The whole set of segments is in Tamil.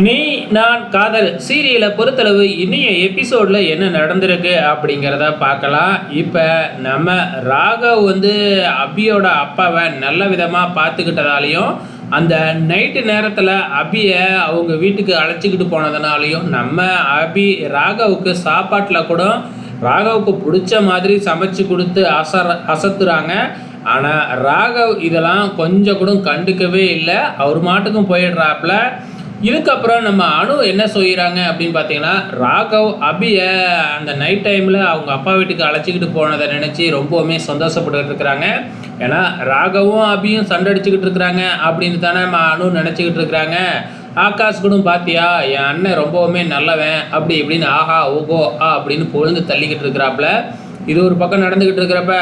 நீ நான் காதல். சீரியலை பொறுத்தளவு இனிய எபிசோடில் என்ன நடந்திருக்கு அப்படிங்கிறத பார்க்கலாம். இப்போ நம்ம ராகவ் வந்து அபியோட அப்பாவை நல்ல விதமாக பார்த்துக்கிட்டதாலையும் அந்த நைட்டு நேரத்தில் அபியை அவங்க வீட்டுக்கு அழைச்சிக்கிட்டு போனதுனாலையும் நம்ம அபி ராகவுக்கு சாப்பாட்டில் கூட ராகவுக்கு பிடிச்ச மாதிரி சமைச்சு கொடுத்து அசர அசத்துறாங்க. ஆனால் ராகவ் இதெல்லாம் கொஞ்சம் கூட கண்டுக்கவே இல்லை. அவர் மாட்டுக்கும் போயிடுறாப்புல. இதுக்கப்புறம் நம்ம அணு என்ன செய்கிறாங்க அப்படின்னு பார்த்தீங்கன்னா ராகவ் அபியை அந்த நைட் டைமில் அவங்க அப்பா வீட்டுக்கு அழைச்சிக்கிட்டு போனதை நினச்சி ரொம்பவுமே சந்தோஷப்பட்டுக்கிட்டு இருக்கிறாங்க. ஏன்னா ராகவும் அபியும் சண்டை அடிச்சுக்கிட்டு இருக்கிறாங்க அப்படின்னு தானே நம்ம அணு நினச்சிக்கிட்டு இருக்கிறாங்க. ஆகாஷ் கூட பார்த்தியா என் அண்ணன் ரொம்பவுமே நல்லவன் அப்படி இப்படின்னு ஆஹா ஓகோ ஆ அப்படின்னு பொழுது தள்ளிக்கிட்டு இருக்கிறாப்புல. இது ஒரு பக்கம் நடந்துக்கிட்டு இருக்கிறப்ப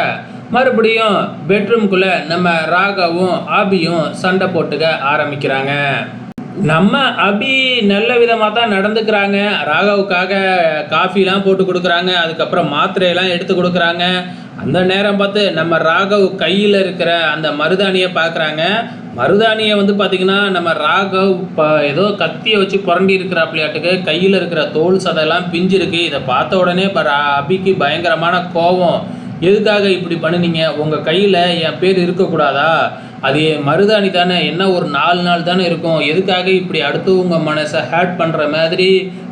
மறுபடியும் பெட்ரூம்குள்ளே நம்ம ராகவும் ஆபியும் சண்டை போட்டுக்க ஆரம்பிக்கிறாங்க. நம்ம அபி நல்ல விதமாக தான் நடந்துக்கிறாங்க. ராகவுக்காக காஃபிலாம் போட்டு கொடுக்குறாங்க. அதுக்கப்புறம் மாத்திரையெல்லாம் எடுத்து கொடுக்குறாங்க. அந்த நேரம் பார்த்து நம்ம ராகவ் கையில் இருக்கிற அந்த மருதாணியை பார்க்குறாங்க. மருதாணியை வந்து பார்த்திங்கன்னா நம்ம ராகவ் இப்போ ஏதோ கத்தியை வச்சு புரண்டி இருக்கிறாப்பிள்ளையாட்டுக்கு கையில் இருக்கிற தோல் சதையெல்லாம் பிஞ்சிருக்கு. இதை பார்த்த உடனே இப்போ அபிக்கு பயங்கரமான கோபம் எதுக்காக இப்படி பண்ணுனீங்க? உங்கள் கையில் என் பேர் இருக்கக்கூடாதா? அது மருதாணி தானே என்ன ஒரு நாலு நாள் தானே இருக்கும். எதுக்காக இப்படி அடுத்தவங்க மனசை ஹேட் பண்ணுற மாதிரி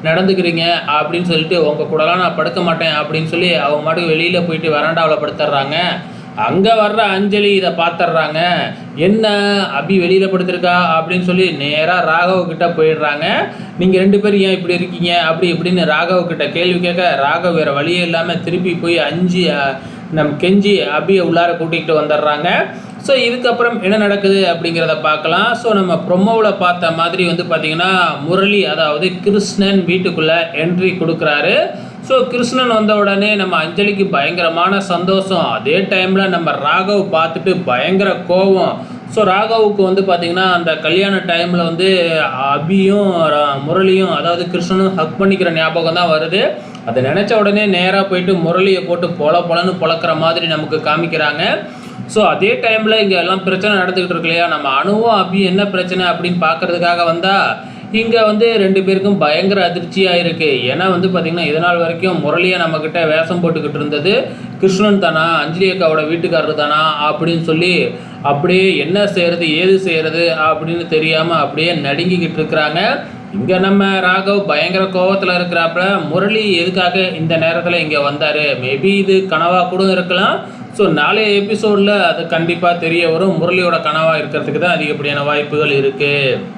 நடந்துக்கிறீங்க அப்படின்னு சொல்லிட்டு உங்கள் கூடலாம் நான் படுக்க மாட்டேன் அப்படின்னு சொல்லி அவங்க மாட்டுக்கு வெளியில் போயிட்டு வராண்டாவில் படுத்துடுறாங்க அங்கே வர்ற அஞ்சலி இதை பார்த்துட்றாங்க என்ன அபி வெளியில் படுத்திருக்கா அப்படின்னு சொல்லி நேராக ராகவ் கிட்ட போயிடுறாங்க. நீங்கள் ரெண்டு பேரும் ஏன் இப்படி இருக்கீங்க? அப்படி இப்படின்னு ராகவ் கிட்ட கேள்வி கேட்க ராகவ் வேறு வழியே இல்லாமல் திருப்பி போய் அஞ்சு நம் கெஞ்சி அபியை உள்ளார கூட்டிகிட்டு வந்துடுறாங்க ஸோ இதுக்கப்புறம் என்ன நடக்குது அப்படிங்கிறத பார்க்கலாம். ஸோ நம்ம ப்ரொமோவில் பார்த்த மாதிரி வந்து பார்த்திங்கன்னா முரளி அதாவது கிருஷ்ணன் வீட்டுக்குள்ளே என்ட்ரி கொடுக்குறாரு. ஸோ கிருஷ்ணன் வந்த உடனே நம்ம அஞ்சலிக்கு பயங்கரமான சந்தோஷம். அதே டைமில் நம்ம ராகவ் பார்த்துட்டு பயங்கர கோபம் ஸோ ராகவுக்கு வந்து பார்த்திங்கன்னா அந்த கல்யாண டைமில் வந்து அபியும் முரளியும் அதாவது கிருஷ்ணனும் ஹக் பண்ணிக்கிற ஞாபகம் தான் வருது. அதை நினச்ச உடனே நேராக போயிட்டு முரளியை போட்டு பொல பொலன்னு பொழக்கிற மாதிரி நமக்கு காமிக்கிறாங்க. ஸோ அதே டைமில் இங்கே எல்லாம் பிரச்சனை நடந்துக்கிட்டு இருக்கு இல்லையா? நம்ம அணுவும் அபி என்ன பிரச்சனை அப்படின்னு பார்க்கறதுக்காக வந்தால் இங்கே வந்து ரெண்டு பேருக்கும் பயங்கர அதிர்ச்சியாக இருக்குது ஏன்னா வந்து பார்த்திங்கன்னா இதனால் வரைக்கும் முரளியாக நம்மக்கிட்ட வேஷம் போட்டுக்கிட்டு இருந்தது. கிருஷ்ணன் தானா அஞ்சலி அக்காவோட வீட்டுக்காரர் தானா அப்படின்னு சொல்லி அப்படியே என்ன செய்கிறது ஏது செய்கிறது அப்படின்னு தெரியாமல் அப்படியே நடுங்கிக்கிட்டு இருக்கிறாங்க. இங்கே நம்ம ராகவ் பயங்கர கோவத்தில் இருக்கிறாப்புல முரளி எதுக்காக இந்த நேரத்தில் இங்கே வந்தார்? மேபி இது கனவாக கூட இருக்கலாம். ஸோ நாளைய எபிசோடில் அது கண்டிப்பாக தெரிய வரும். முரளியோட கனவாக இருக்கிறதுக்கு தான் அதிகப்படியான வாய்ப்புகள் இருக்குது